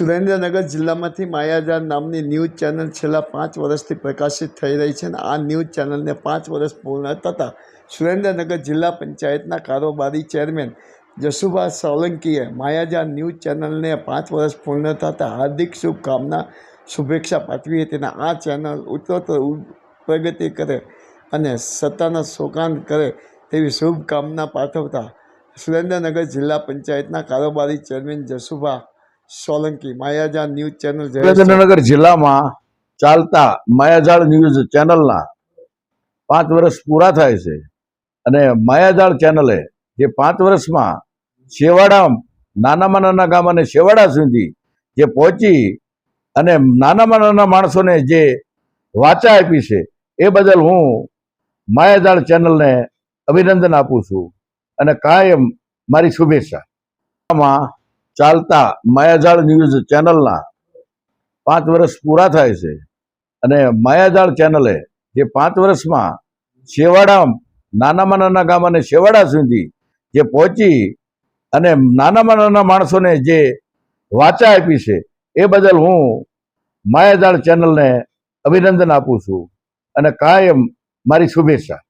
સુરેન્દ્રનગર જિલ્લામાંથી માયાજાર નામની news channel છેલ્લા પાંચ વર્ષથી પ્રકાશિત થઈ રહી છે અને આ ન્યૂઝ ચેનલને પાંચ વર્ષ પૂર્ણ થતાં સુરેન્દ્રનગર જિલ્લા પંચાયતના કારોબારી ચેરમેન જસુભા સોલંકીએ માયાજાર ન્યૂઝ ચેનલને પાંચ વર્ષ પૂર્ણ થતાં હાર્દિક શુભકામના, શુભેચ્છા પાઠવી હતી અને આ ચેનલ ઉત્તરોત્તર પ્રગતિ કરે અને સત્તાના શોકાન કરે તેવી શુભકામના પાઠવતા સુરેન્દ્રનગર જિલ્લા પંચાયતના કારોબારી ચેરમેન જસુભા સોલંકી માયાજા ન્યૂઝ ચેનલ સુરેન્દ્રનગર જિલ્લામાં ચાલતા માયાજાળ ન્યૂઝ ચેનલના પાંચ વર્ષ પૂરા થાય છે. અને માયાજાળ ચેનલે જે પાંચ વર્ષમાં છેવાડા નાનામાં નાના ગામ અને છેવાડા સુધી જે પહોંચી અને નાનામાં નાના માણસોને જે વાચા આપી છે એ બદલ હું માયાજાળ ચેનલને અભિનંદન આપું છું. અને કાયમ મારી શુભેચ્છા. માં ચાલતા માયાજાળ ન્યૂઝ ચેનલના પાંચ વર્ષ પૂરા થાય છે. અને માયાજાળ ચેનલે જે પાંચ વર્ષમાં છેવાડા, નાનામાં નાના ગામ અને છેવાડા સુધી જે પહોંચી અને નાનામાં નાના માણસોને જે વાચા આપી છે, એ બદલ હું માયાજાળ ચેનલને અભિનંદન આપું છું. અને કાયમ મારી શુભેચ્છા.